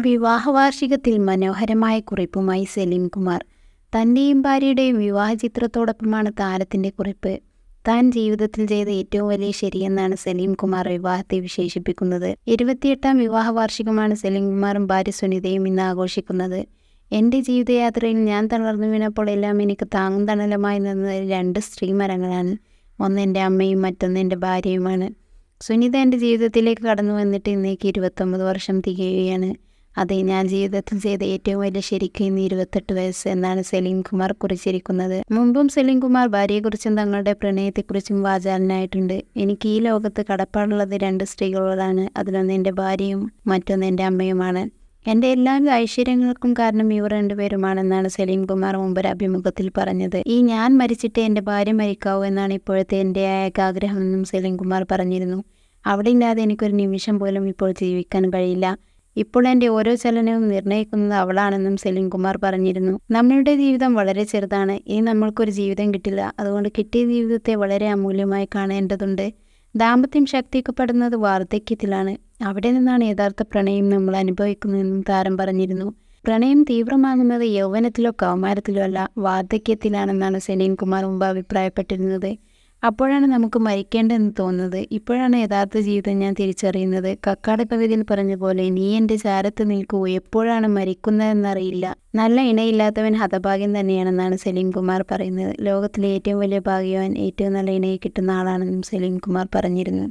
വിവാഹ വാർഷികത്തിൽ മനോഹരമായ കുറിപ്പുമായി സലീം കുമാർ. തന്റെയും ഭാര്യയുടെയും വിവാഹ ചിത്രത്തോടൊപ്പമാണ് താരത്തിന്റെ കുറിപ്പ്. താൻ ജീവിതത്തിൽ ചെയ്ത ഏറ്റവും വലിയ ശരിയെന്നാണ് സലീം കുമാർ വിവാഹത്തെ വിശേഷിപ്പിക്കുന്നത്. ഇരുപത്തിയെട്ടാം വിവാഹ വാർഷികമാണ് സലീം കുമാറും ഭാര്യ സുനിതയും ഇന്ന് ആഘോഷിക്കുന്നത്. എന്റെ ജീവിതയാത്രയിൽ ഞാൻ തളർന്നു വീണപ്പോൾ എല്ലാം എനിക്ക് താങ്ങും തണലുമായി നിന്ന രണ്ട് സ്ത്രീ മരങ്ങളാണ് ഒന്ന് എന്റെ അമ്മയും മറ്റൊന്ന് എന്റെ ഭാര്യയുമാണ്. സുനിത എന്റെ ജീവിതത്തിലേക്ക് കടന്നു വന്നിട്ട് ഇന്നേക്ക് ഇരുപത്തൊമ്പത് വർഷം തികയുകയാണ്. അതെ ഞാൻ ജീവിതത്തിൽ ചെയ്ത ഏറ്റവും വലിയ ശരിക്ക് ഇന്ന് ഇരുപത്തെട്ട് വയസ്സ് എന്നാണ് സലീം കുമാർ കുറിച്ചിരിക്കുന്നത്. മുമ്പും സലീം കുമാർ ഭാര്യയെക്കുറിച്ചും തങ്ങളുടെ പ്രണയത്തെക്കുറിച്ചും വാചാലനായിട്ടുണ്ട്. എനിക്ക് ഈ ലോകത്ത് കടപ്പാടുള്ളത് രണ്ട് സ്ത്രീകളോടാണ് അതിലൊന്ന് എന്റെ ഭാര്യയും മറ്റൊന്ന് എന്റെ അമ്മയുമാണ്. എന്റെ എല്ലാ ഐശ്വര്യങ്ങൾക്കും കാരണം ഇവർ രണ്ടുപേരുമാണെന്നാണ് സലീം കുമാർ മുമ്പ് ഒരു അഭിമുഖത്തിൽ പറഞ്ഞത്. ഈ ഞാൻ മരിച്ചിട്ട് എന്റെ ഭാര്യ മരിക്കാവൂ എന്നാണ് ഇപ്പോഴത്തെ എന്റെ ഏകാഗ്രഹമെന്നും സലീം കുമാർ പറഞ്ഞിരുന്നു. അവിടെ ഇല്ലാതെ എനിക്കൊരു നിമിഷം പോലും ഇപ്പോൾ ജീവിക്കാൻ കഴിയില്ല. ഇപ്പോൾ എന്റെ ഓരോ ചലനവും നിർണയിക്കുന്നത് അവളാണെന്നും സെലിം കുമാർ പറഞ്ഞിരുന്നു. നമ്മളുടെ ജീവിതം വളരെ ചെറുതാണ്. ഇനി നമ്മൾക്കൊരു ജീവിതം കിട്ടില്ല. അതുകൊണ്ട് കിട്ടിയ ജീവിതത്തെ വളരെ അമൂല്യമായി കാണേണ്ടതുണ്ട്. ദാമ്പത്യം ശക്തിക്കപ്പെടുന്നത് വാർദ്ധക്യത്തിലാണ്. അവിടെ നിന്നാണ് യഥാർത്ഥ പ്രണയം നമ്മൾ അനുഭവിക്കുന്നതെന്നും താരം പറഞ്ഞിരുന്നു. പ്രണയം തീവ്രമാകുന്നത് യൗവനത്തിലോ കൗമാരത്തിലോ അല്ല വാർദ്ധക്യത്തിലാണെന്നാണ് സെലീൻ കുമാർ മുമ്പ് അഭിപ്രായപ്പെട്ടിരുന്നത്. അപ്പോഴാണ് നമുക്ക് മരിക്കേണ്ടതെന്ന് തോന്നുന്നത്. ഇപ്പോഴാണ് യഥാർത്ഥ ജീവിതം ഞാൻ തിരിച്ചറിയുന്നത്. കക്കാട് കവിതയിൽ പറഞ്ഞ പോലെ നീ എന്റെ ചാരത്ത് നിൽക്കൂ എപ്പോഴാണ് മരിക്കുന്നതെന്നറിയില്ല. നല്ല ഇണയില്ലാത്തവൻ ഹതഭാഗ്യം തന്നെയാണെന്നാണ് സലീം കുമാർ പറയുന്നത്. ലോകത്തിലെ ഏറ്റവും വലിയ ഭാഗ്യവാൻ ഏറ്റവും നല്ല ഇണയെ കിട്ടുന്ന ആളാണെന്നും സലീം കുമാർ പറഞ്ഞിരുന്നു.